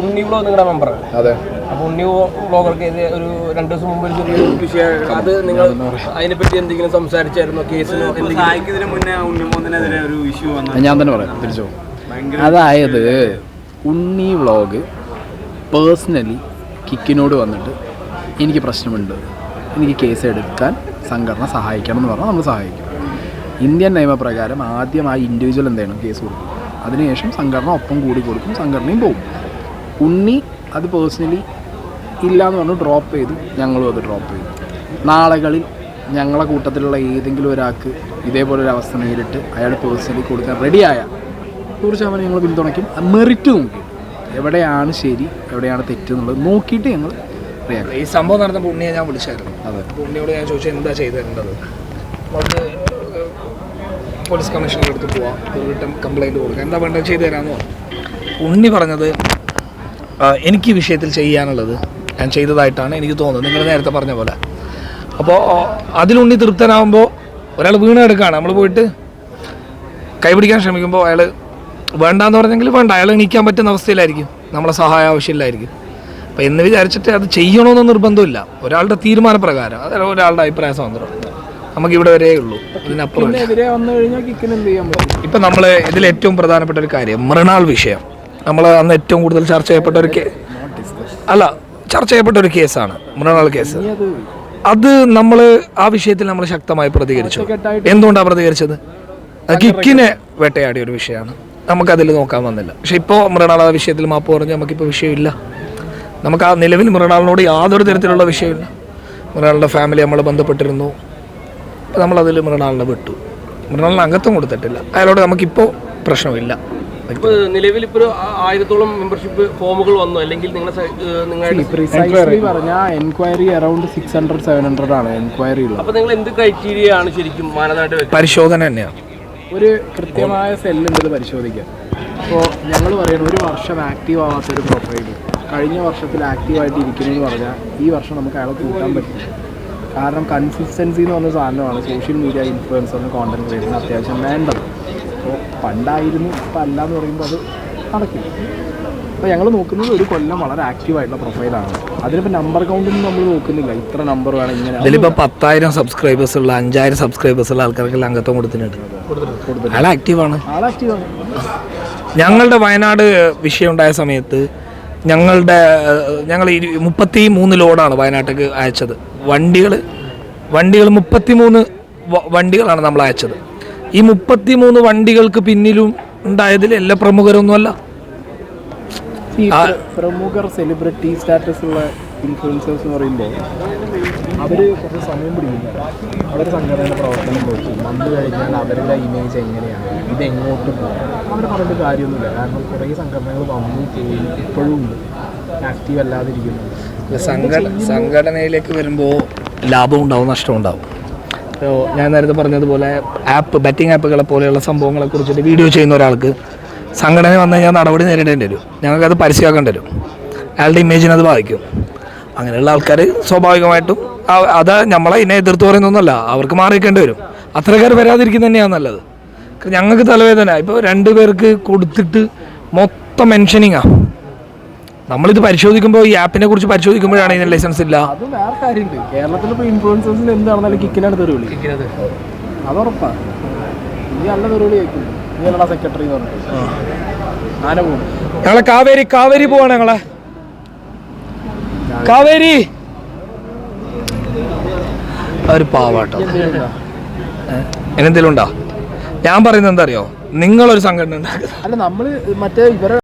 ഉണ്ണി vlog നിങ്ങളുടെ member അതെ. അപ്പൊ ഉണ്ണി വ്ലോഗർക്ക് ഒരു രണ്ടു ദിവസം മുമ്പ് ഒരു ചെറിയ വിഷയം അത് നിങ്ങൾ അതിനെപ്പറ്റി എന്തെങ്കിലും സംസാരിച്ചായിരുന്നോ? കേസിനോ എന്തെങ്കിലും? സഹായിക്കുന്നതിന് മുന്നേ ഉണ്ണിമോഹനെതിരെ ഒരു ഇഷ്യൂ വന്നു. ഞാൻ തന്നെ പറയാം തിരിച്ചു അതായത് ഉണ്ണി വ്ളോഗ് പേഴ്സണലി കിക്കിനോട് വന്നിട്ട് എനിക്ക് പ്രശ്നമുണ്ട്. എനിക്ക് കേസ് എടുക്കാൻ സംഘടന സഹായിക്കണം എന്ന് പറഞ്ഞാൽ നമ്മൾ സഹായിക്കും. ഇന്ത്യൻ നിയമപ്രകാരം ആദ്യം ആ ഇൻഡിവിജ്വൽ എന്തെങ്കിലും കേസ് കൊടുക്കും. അതിനുശേഷം സംഘടന ഒപ്പം കൂടി കൊടുക്കും സംഘടനയും പോകും ഉണ്ണി അത് പേഴ്സണലി ഇല്ല എന്ന് പറഞ്ഞു ഡ്രോപ്പ് ചെയ്തു. ഞങ്ങളും അത് ഡ്രോപ്പ് ചെയ്തു. നാളുകളിൽ ഞങ്ങളെ കൂട്ടത്തിലുള്ള ഏതെങ്കിലും ഒരാൾക്ക് ഇതേപോലെ ഒരു അവസ്ഥ നേരിട്ട് അയാൾ പേഴ്സണലി കൊടുക്കാൻ റെഡിയായ നൂറ് ശതമാനം ഞങ്ങൾ പിന്തുണയ്ക്കും. മെറിറ്റ് നോക്കി എവിടെയാണ് ശരി എവിടെയാണ് തെറ്റെന്നുള്ളത് നോക്കിയിട്ട് ഞങ്ങൾ റിയാക്ട് ഈ സംഭവം നടന്നപ്പോൾ ഉണ്ണിയെ ഞാൻ വിളിച്ചായിരുന്നു. അതെ. പുണ്ണിയോട് ഉണ്ണിയോട് ഞാൻ ചോദിച്ചു എന്താ ചെയ്തു തരേണ്ടത് നമുക്ക് പോലീസ് കമ്മീഷണറുടെ അടുത്ത് പോവാം. ഒരു റിട്ടേൺ കംപ്ലൈന്റ് കൊടുക്കാം. എന്താ വേണ്ടത്? ചെയ്തു തരാമെന്ന് പറഞ്ഞു. ഉണ്ണി പറഞ്ഞത് എനിക്ക് ഈ വിഷയത്തിൽ ചെയ്യാനുള്ളത് ഞാൻ ചെയ്തതായിട്ടാണ് എനിക്ക് തോന്നുന്നത്. നിങ്ങൾ നേരത്തെ പറഞ്ഞ പോലെ. അപ്പോൾ അതിലുണ്ണി തൃപ്തനാകുമ്പോൾ ഒരാൾ വീണ് എടുക്കുകയാണ് നമ്മൾ പോയിട്ട് കൈപിടിക്കാൻ ശ്രമിക്കുമ്പോൾ അയാൾ വേണ്ടാന്ന് പറഞ്ഞെങ്കിൽ വേണ്ട. അയാൾ എണീക്കാൻ പറ്റുന്ന അവസ്ഥയിലായിരിക്കും. നമ്മളെ സഹായം ആവശ്യമില്ലായിരിക്കും. അപ്പോൾ എന്ന് വിചാരിച്ചിട്ട് അത് ചെയ്യണമെന്ന് നിർബന്ധമില്ല. ഒരാളുടെ തീരുമാനപ്രകാരം. അത് ഒരാളുടെ അഭിപ്രായ സ്വാതന്ത്ര്യം. നമുക്ക് ഇവിടെ വരേ ഉള്ളൂ. അതിനപ്പുറം ഇപ്പം നമ്മൾ ഇതിൽ ഏറ്റവും പ്രധാനപ്പെട്ട ഒരു കാര്യം മൃണാൾ വിഷയം. നമ്മൾ അന്ന് ഏറ്റവും കൂടുതൽ ചർച്ച ചെയ്യപ്പെട്ട ഒരു അല്ല ചർച്ച ചെയ്യപ്പെട്ട ഒരു കേസാണ് മൃണാൾ കേസ്. അത് നമ്മൾ ആ വിഷയത്തിൽ നമ്മൾ ശക്തമായി പ്രതികരിച്ചു. എന്തുകൊണ്ടാണ് പ്രതികരിച്ചത്? കിക്കിനെ വേട്ടയാടിയ ഒരു വിഷയമാണ്. നമുക്കതിൽ നോക്കാൻ വന്നില്ല. പക്ഷെ ഇപ്പോൾ മൃണാൾ ആ വിഷയത്തിൽ മാപ്പ് പറഞ്ഞ് നമുക്കിപ്പോൾ വിഷയമില്ല. നമുക്ക് ആ നിലവിൽ മൃണാളിനോട് യാതൊരു തരത്തിലുള്ള വിഷയമില്ല. മൃണാളിന്റെ ഫാമിലി നമ്മൾ ബന്ധപ്പെട്ടിരുന്നു. അപ്പോൾ നമ്മളതിൽ മൃണാളിനെ വിട്ടു. മൃണാളിന് അംഗത്വം കൊടുത്തിട്ടില്ല. അയാളോട് നമുക്കിപ്പോൾ പ്രശ്നമില്ല. ഇപ്പൊ നിലവിൽ ഇപ്പോൾ ഒരു ആയിരത്തോളം മെമ്പർഷിപ്പ് ഫോമുകൾ വന്നു. അല്ലെങ്കിൽ നിങ്ങളെ നിങ്ങളുടെ പറഞ്ഞാൽ enquiry around six hundred seven hundred ആണ് എൻക്വയറി ഉള്ളത്. അപ്പൊ നിങ്ങൾ എന്ത് ക്രൈറ്റീരിയ ആണ് ശരിക്കും മാനദണ്ഡമായിട്ട് പരിശോധന തന്നെയാണ് ഒരു കൃത്യമായ സെല്ലുണ്ട് ഇത് പരിശോധിക്കാൻ. അപ്പോൾ ഞങ്ങൾ പറയുന്നത് ഒരു വർഷം ആക്റ്റീവ് ആവാത്തൊരു പ്രൊഫൈൽ കഴിഞ്ഞ വർഷത്തിൽ ആക്റ്റീവായിട്ട് ഇരിക്കുന്നു എന്ന് പറഞ്ഞാൽ ഈ വർഷം നമുക്ക് അയാളെ കൂട്ടാൻ പറ്റും കാരണം കൺസിസ്റ്റൻസി എന്ന് പറഞ്ഞ സാധനമാണ്. സോഷ്യൽ മീഡിയ ഇൻഫ്ലുവൻസറിന് കോണ്ടന്റ് ക്രിയേറ്ററിന് അത്യാവശ്യം വേണ്ടത്. അപ്പോൾ പണ്ടായിരുന്നു ഇപ്പം അല്ല എന്ന് പറയുമ്പോൾ അത് നടക്കില്ല. അപ്പോൾ ഞങ്ങൾ നോക്കുന്നത് ഒരു കൊല്ലം വളരെ ആക്റ്റീവായിട്ടുള്ള പ്രൊഫൈലാണ് അതിനിപ്പോൾ നമ്പർ കൗണ്ടൊന്നും നമ്മൾ നോക്കുന്നില്ല. ഇത്ര നമ്പർ വേണം ഇങ്ങനെ. ഇതിലിപ്പോൾ പത്തായിരം സബ്സ്ക്രൈബേഴ്സ് ഉള്ള അഞ്ചായിരം സബ്സ്ക്രൈബേഴ്സ് ഉള്ള ആൾക്കാർക്കെല്ലാം അംഗത്വം കൊടുത്തിട്ടുണ്ട്. ആക്റ്റീവാണ് ആൾ ആക്റ്റീവാണ് ഞങ്ങളുടെ വയനാട് വിഷയം ഉണ്ടായ സമയത്ത് ഞങ്ങളുടെ ഞങ്ങൾ മുപ്പത്തി മൂന്ന് ലോഡാണ് വയനാട്ടിലേക്ക് അയച്ചത്. വണ്ടികൾ വണ്ടികൾ മുപ്പത്തി മൂന്ന് വണ്ടികളാണ് നമ്മൾ അയച്ചത്. ഈ മുപ്പത്തി മൂന്ന് വണ്ടികൾക്ക് പിന്നിലും ഉണ്ടായതിൽ എല്ലാ പ്രമുഖരൊന്നുമല്ല. പ്രമുഖർ സെലിബ്രിറ്റി സ്റ്റാറ്റസ് ഉള്ള ഇൻഫ്ലുവൻസേഴ്സ് എന്ന് പറയുമ്പോൾ അവർ കുറച്ച് സമയം പിടിക്കുന്നു. അവർ സംഘടനയുടെ പ്രവർത്തനം നോക്കി. വന്നു കഴിഞ്ഞാൽ അവരുടെ ഇമേജ് എങ്ങനെയാണ്? ഇത് എങ്ങോട്ട് പോകും? അവർ പറഞ്ഞിട്ട് കാര്യമൊന്നുമില്ല. കാരണം കുറേ സംഘടനകൾ വന്നു ഇപ്പോഴും ഉണ്ട്. ആക്റ്റീവ് അല്ലാതിരിക്കുന്നു. സംഘടനയിലേക്ക് വരുമ്പോൾ ലാഭം ഉണ്ടാവും നഷ്ടം ഉണ്ടാവും. ഞാൻ നേരത്തെ പറഞ്ഞതുപോലെ ആപ്പ് ബെറ്റിംഗ് ആപ്പുകളെ പോലെയുള്ള സംഭവങ്ങളെ കുറിച്ചിട്ട് വീഡിയോ ചെയ്യുന്ന ഒരാൾക്ക് സംഘടന വന്നു കഴിഞ്ഞാൽ നടപടി നേരിടേണ്ടി വരും. ഞങ്ങൾക്കത് പരസ്യമാക്കേണ്ടി വരും. അയാളുടെ ഇമേജിനത് ബാധിക്കും. അങ്ങനെയുള്ള ആൾക്കാർ സ്വാഭാവികമായിട്ടും അത് നമ്മളെ ഇന്നെ എതിർത്ത് പറയുന്നൊന്നുമല്ല അവർക്ക് മാറിയേക്കേണ്ടി വരും. അത്രക്കാർ വരാതിരിക്കുന്ന തന്നെയാണ് നല്ലത്. ഞങ്ങൾക്ക് തലവേദന. ഇപ്പോൾ രണ്ട് പേർക്ക് കൊടുത്തിട്ട് മൊത്തം മെൻഷനിങ്ങാണ് നമ്മളിത് പരിശോധിക്കുമ്പോൾ ഈ ആപ്പിനെ കുറിച്ച് പരിശോധിക്കുമ്പോഴാണ് ഇതിന് ലൈസൻസ് ഇല്ല. അത് വേറെ കാര്യമുണ്ട് കേരളത്തിൽ ഇപ്പോൾ ഇൻഫ്ലുവൻസേഴ്സിന് എന്ത് നടന്നാലും കിക്കിനാണ് തെരുവിളി അത് ഉറപ്പാണ് നീ നല്ല തെരുവിളി കേൾക്കുന്നു നീ സെക്രട്ടറി എന്ന് പറഞ്ഞിട്ട്. ആന പോകും ഞങ്ങളെ കാവേരി കാവേരി പോവാണ് ഞങ്ങളെ. കാവേരി. ഒരു പാവാട്ടോ. എന്നെന്തെങ്കിലും ഉണ്ടോ? ഞാൻ പറയുന്നത് എന്താ അറിയോ? നിങ്ങളൊരു സംഘടന ഉണ്ടാക്കുക. അല്ല നമ്മൾ മറ്റേ ഇവരെ